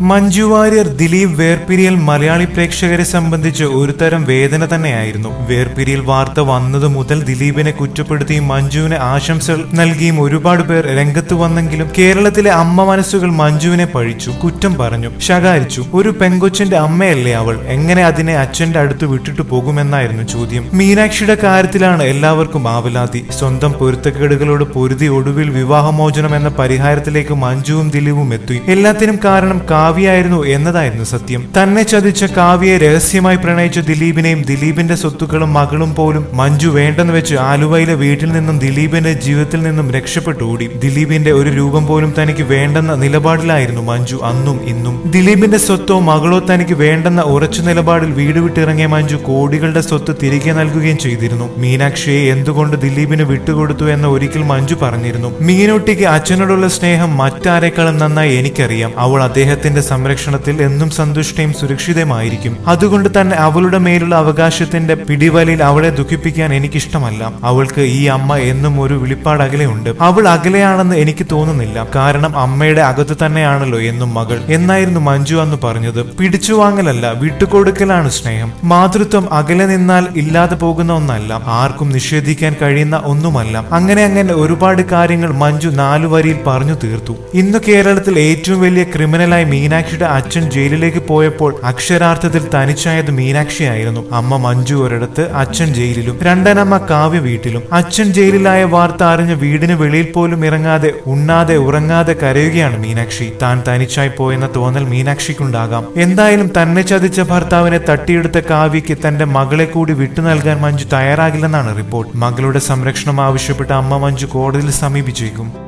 മഞ്ജു വാര്യർ ദിലീപ് വേർപിരിയൽ മലയാളി പ്രേക്ഷകരെ സംബന്ധിച്ച് ഒരു തരം വേദന തന്നെയായിരുന്നു. വേർപിരിയൽ വാർത്ത വന്നതു മുതൽ ദിലീപിനെ കുറ്റപ്പെടുത്തിയും മഞ്ജുവിനെ ആശംസകൾ നൽകിയും ഒരുപാട് പേർ രംഗത്ത് വന്നെങ്കിലും കേരളത്തിലെ അമ്മ മനസ്സുകൾ മഞ്ജുവിനെ പഴിച്ചു കുറ്റം പറഞ്ഞു ശകാരിച്ചു. ഒരു പെങ്കൊച്ചിന്റെ അമ്മയല്ലേ അവൾ? എങ്ങനെ അതിനെ അച്ഛന്റെ അടുത്ത് വിട്ടിട്ട് പോകുമെന്നായിരുന്നു ചോദ്യം. മീനാക്ഷിയുടെ കാര്യത്തിലാണ് എല്ലാവർക്കും ആവലാതി. സ്വന്തം പൊരുത്തക്കേടുകളോട് പൊരുതി ഒടുവിൽ വിവാഹമോചനം എന്ന പരിഹാരത്തിലേക്ക് മഞ്ജുവും ദിലീപും എത്തി. എല്ലാത്തിനും കാരണം കാവ്യായിരുന്നു എന്നതായിരുന്നു സത്യം. തന്നെ ചതിച്ച കാവ്യയെ രഹസ്യമായി പ്രണയിച്ച ദിലീപിനെയും ദിലീപിന്റെ സ്വത്തുക്കളും മകളും പോലും മഞ്ജു വേണ്ടെന്ന് വെച്ച് ആലുവയിലെ വീട്ടിൽ നിന്നും ദിലീപിന്റെ ജീവിതത്തിൽ നിന്നും രക്ഷപ്പെട്ടു ഓടി. ദിലീപിന്റെ ഒരു രൂപം പോലും തനിക്ക് വേണ്ടെന്ന നിലപാടിലായിരുന്നു മഞ്ജു അന്നും ഇന്നും. ദിലീപിന്റെ സ്വത്തോ മകളോ തനിക്ക് വേണ്ടെന്ന ഉറച്ച നിലപാടിൽ വീട് വിട്ടിറങ്ങിയ മഞ്ജു കോടികളുടെ സ്വത്ത് തിരികെ നൽകുകയും ചെയ്തിരുന്നു. മീനാക്ഷിയെ എന്തുകൊണ്ട് ദിലീപിന് വിട്ടുകൊടുത്തു എന്ന് ഒരിക്കൽ മഞ്ജു പറഞ്ഞിരുന്നു. മീനുട്ടിക്ക് അച്ഛനോടുള്ള സ്നേഹം മറ്റാരെക്കാളും നന്നായി എനിക്കറിയാം. അവൾ അദ്ദേഹത്തിന്റെ സംരക്ഷണത്തിൽ എന്നും സന്തുഷ്ടയും സുരക്ഷിതമായിരിക്കും അതുകൊണ്ട് തന്നെ അവളുടെ മേലുള്ള അവകാശത്തിന്റെ പിടിവലിൽ അവളെ ദുഃഖിപ്പിക്കാൻ എനിക്കിഷ്ടമല്ല. അവൾക്ക് ഈ അമ്മ എന്നും ഒരു വിളിപ്പാട് അകലെയുണ്ട്. അവൾ അകലെയാണെന്ന് എനിക്ക് തോന്നുന്നില്ല. കാരണം അമ്മയുടെ അകത്ത് തന്നെയാണല്ലോ എന്നും മകൾ. എന്നായിരുന്നു മഞ്ജു അന്ന് പറഞ്ഞത്. പിടിച്ചു വാങ്ങലല്ല വിട്ടുകൊടുക്കലാണ് സ്നേഹം. മാതൃത്വം അകലെ നിന്നാൽ ഇല്ലാതെ പോകുന്ന ഒന്നല്ല. ആർക്കും നിഷേധിക്കാൻ കഴിയുന്ന ഒന്നുമല്ല. അങ്ങനെ അങ്ങനെ ഒരുപാട് കാര്യങ്ങൾ മഞ്ജു നാലു വരിയിൽ പറഞ്ഞു തീർത്തു. ഇന്ന് കേരളത്തിൽ ഏറ്റവും വലിയ ക്രിമിനലായി മീനാക്ഷിയുടെ അച്ഛൻ ജയിലിലേക്ക് പോയപ്പോൾ അക്ഷരാർത്ഥത്തിൽ തനിച്ചായത് മീനാക്ഷിയായിരുന്നു. അമ്മ മഞ്ജു ഒരിടത്ത് അച്ഛൻ ജയിലിലും. രണ്ടനമ്മ കാവ്യ വീട്ടിലും. അച്ഛൻ ജയിലിലായ വാർത്ത അറിഞ്ഞ് വീടിന് വെളിയിൽ പോലും ഇറങ്ങാതെ ഉണ്ണാതെ ഉറങ്ങാതെ കരയുകയാണ് മീനാക്ഷി. താൻ തനിച്ചായി പോയെന്ന തോന്നൽ മീനാക്ഷിക്കുണ്ടാകാം. എന്തായാലും തന്നെ ചതിച്ച ഭർത്താവിനെ തട്ടിയെടുത്ത കാവ്യയ്ക്ക് തന്റെ മകളെ കൂടി വിട്ടു നൽകാൻ മഞ്ജു തയ്യാറാകില്ലെന്നാണ് റിപ്പോർട്ട്. മകളുടെ സംരക്ഷണം ആവശ്യപ്പെട്ട അമ്മ മഞ്ജു കോടതിയിൽ സമീപിച്ചേക്കും.